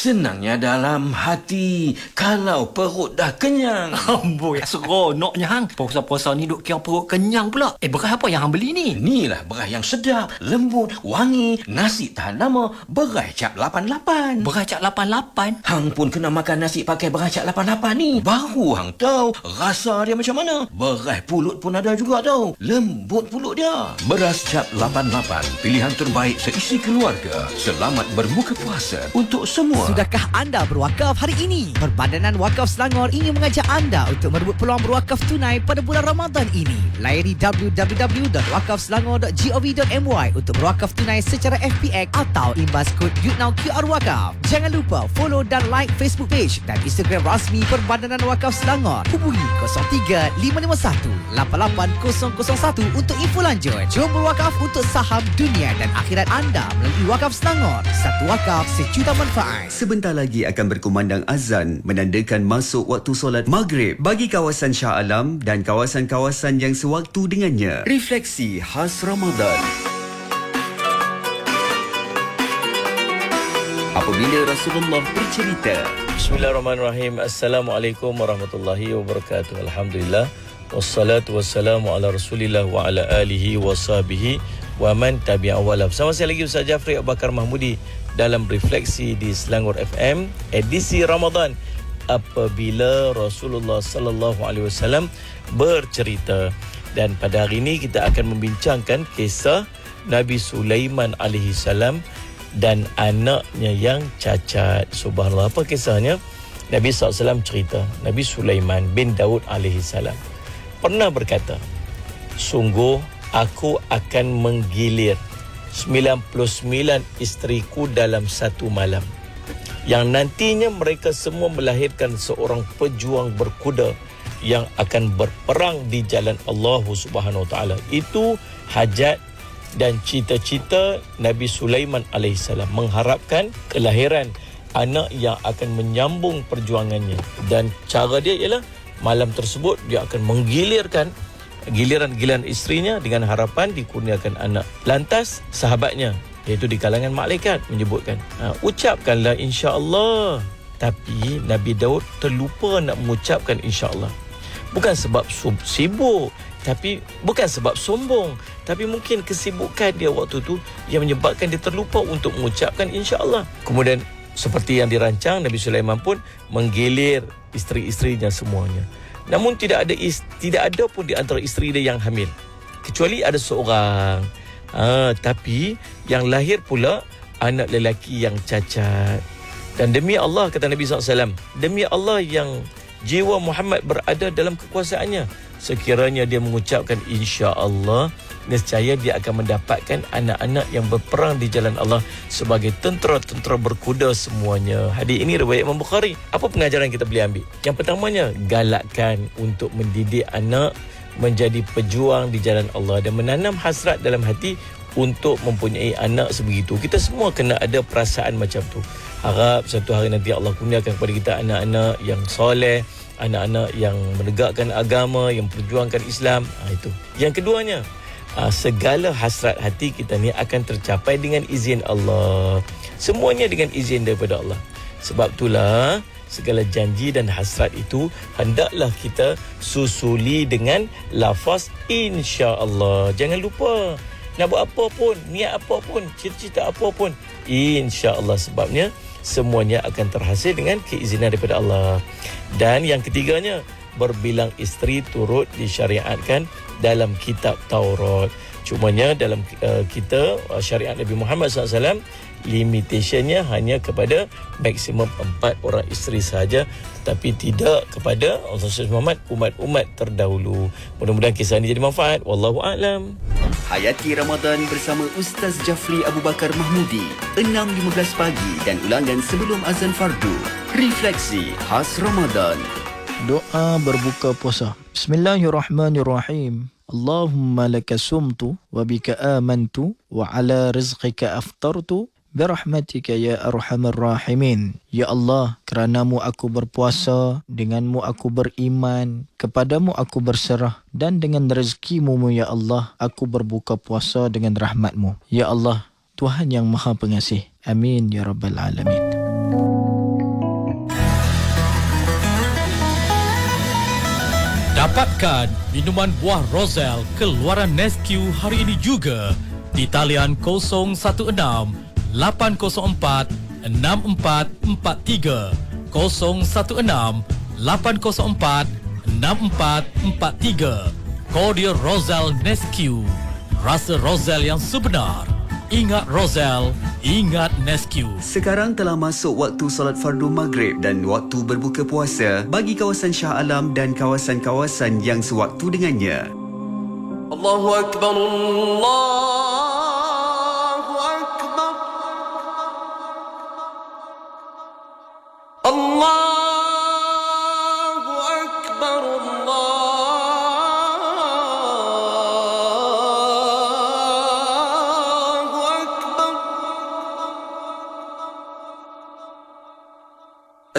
Senangnya dalam hati kalau perut dah kenyang. Amboi, seronoknya hang. Puasa-puasa ni duk kira perut kenyang pula. Eh, beras apa yang hang beli ni? Inilah beras yang sedap, lembut, wangi, nasi tahan lama, beras cap 88. Beras cak 88. Hang pun kena makan nasi pakai beras cap 88 ni. Baru hang tahu rasa dia macam mana. Beras pulut pun ada juga tau. Lembut pulut dia. Beras cap 88, pilihan terbaik seisi keluarga. Selamat berbuka puasa untuk semua. Sudahkah anda berwakaf hari ini? Perbadanan Wakaf Selangor ingin mengajak anda untuk merebut peluang berwakaf tunai pada bulan Ramadan ini. Layari www.wakafselangor.gov.my untuk berwakaf tunai secara FPX atau imbas kod YouNow QR Wakaf. Jangan lupa follow dan like Facebook page dan Instagram rasmi Perbadanan Wakaf Selangor. Hubungi 03 551 88001 untuk info lanjut. Jom berwakaf untuk saham dunia dan akhirat anda melalui Wakaf Selangor. Satu wakaf, sejuta manfaat. Sebentar lagi akan berkumandang azan menandakan masuk waktu solat maghrib bagi kawasan Shah Alam dan kawasan-kawasan yang sewaktu dengannya. Refleksi khas Ramadan. Apabila Rasulullah bercerita, Bismillahirrahmanirrahim. Assalamualaikum warahmatullahi wabarakatuh. Alhamdulillah. Wassalatu wassalamu ala rasulillah wa ala alihi wa sahbihi wa man tabi'a wala. Bersama saya lagi Ustaz Jafri Abu Bakar Mahmudi dalam refleksi di Selangor FM edisi Ramadan apabila Rasulullah sallallahu alaihi wasallam bercerita dan pada hari ini kita akan membincangkan kisah Nabi Sulaiman alaihi salam dan anaknya yang cacat. Subhanallah apa kisahnya? Nabi SAW cerita Nabi Sulaiman bin Daud alaihi salam pernah berkata sungguh aku akan menggilir 99 isteriku dalam satu malam yang nantinya mereka semua melahirkan seorang pejuang berkuda yang akan berperang di jalan Allah Subhanahu Taala. Itu hajat dan cita-cita Nabi Sulaiman alaihissalam mengharapkan kelahiran anak yang akan menyambung perjuangannya dan cara dia ialah malam tersebut dia akan menggilirkan giliran-giliran isterinya dengan harapan dikurniakan anak. Lantas sahabatnya iaitu di kalangan malaikat menyebutkan, ha, ucapkanlah insya-Allah. Tapi Nabi Daud terlupa nak mengucapkan insya-Allah. Bukan sebab sibuk, tapi bukan sebab sombong, tapi mungkin kesibukan dia waktu tu yang menyebabkan dia terlupa untuk mengucapkan insya-Allah. Kemudian seperti yang dirancang Nabi Sulaiman pun menggilir isteri-isterinya semuanya. Namun tidak ada is, tidak ada pun di antara isteri dia yang hamil. Kecuali ada seorang. Ha, tapi yang lahir pula anak lelaki yang cacat. Dan demi Allah kata Nabi SAW, demi Allah yang jiwa Muhammad berada dalam kekuasaannya. Sekiranya dia mengucapkan insya Allah, nescaya dia akan mendapatkan anak-anak yang berperang di jalan Allah sebagai tentera-tentera berkuda semuanya. Hadis ini riwayat Imam Bukhari. Apa pengajaran kita boleh ambil? Yang pertamanya, galakkan untuk mendidik anak menjadi pejuang di jalan Allah dan menanam hasrat dalam hati untuk mempunyai anak sebegitu. Kita semua kena ada perasaan macam tu. Harap satu hari nanti Allah kurniakan kepada kita anak-anak yang soleh, anak-anak yang menegakkan agama, yang perjuangkan Islam. Ha, itu. Yang keduanya, uh, segala hasrat hati kita ni akan tercapai dengan izin Allah. Semuanya dengan izin daripada Allah. Sebab itulah segala janji dan hasrat itu hendaklah kita susuli dengan lafaz insya-Allah. Jangan lupa nak buat apa pun, niat apa pun, cita-cita apa pun, insya-Allah sebabnya semuanya akan terhasil dengan keizinan daripada Allah. Dan yang ketiganya, berbilang isteri turut disyariatkan dalam kitab Taurat. Cumanya dalam uh, kita uh, syariat Nabi Muhammad SAW limitationnya hanya kepada maksimum empat orang isteri sahaja tetapi tidak kepada Rasulullah Muhammad umat-umat terdahulu. Mudah-mudahan kisah ini jadi manfaat. Wallahu a'lam. Hayati Ramadan bersama Ustaz Jafri Abu Bakar Mahmudi 6.15 pagi dan ulangan sebelum azan fardu. Refleksi khas Ramadan. Doa berbuka puasa. Bismillahirrahmanirrahim. Allahumma laka sumtu wa bika amantu wa ala rizqika aftartu Berahmatika ya arhamar rahimin. Ya Allah, keranamu aku berpuasa, denganmu aku beriman, kepadamu aku berserah dan dengan rezekimu ya Allah, aku berbuka puasa dengan rahmatmu. Ya Allah, Tuhan yang Maha Pengasih. Amin ya rabbal alamin. Dapatkan minuman buah Rosel keluaran Nescu hari ini juga di talian 016 804 6443 Kode Rosel Nescu Rasa Rosel yang sebenar. Ingat Rosel, ingat Nescu Sekarang telah masuk waktu solat fardu maghrib dan waktu berbuka puasa bagi kawasan Shah Alam dan kawasan-kawasan yang sewaktu dengannya. Allahu Akbar Allah.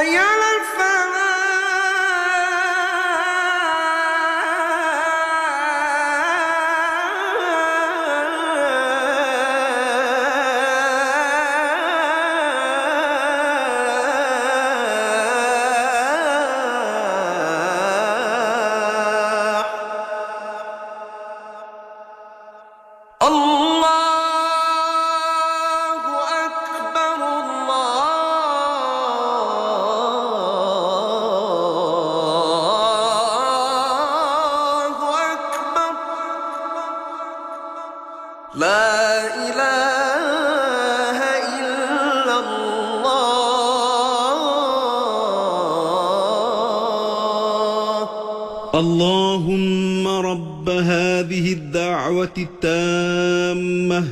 Yeah. اللهم رب هذه الدعوة التامة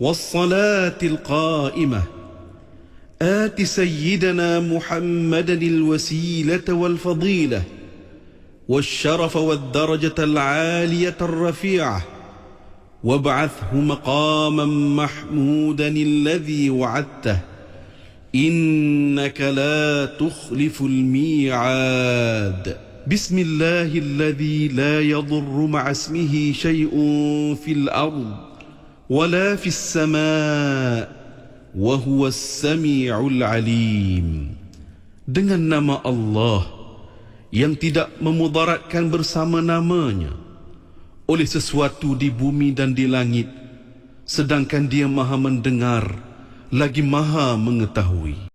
والصلاة القائمة. آت سيدنا محمدا الوسيلة والفضيلة والشرف والدرجة العالية الرفيعة. وابعثه مقاما محمودا الذي وعدته. إنك لا تخلف الميعاد. بسم الله الذي لا يضر مع اسمه شيء في الأرض ولا في السماء وهو السميع العليم dengan nama Allah yang tidak memudaratkan bersama namanya oleh sesuatu di bumi dan di langit sedangkan dia maha mendengar lagi maha mengetahui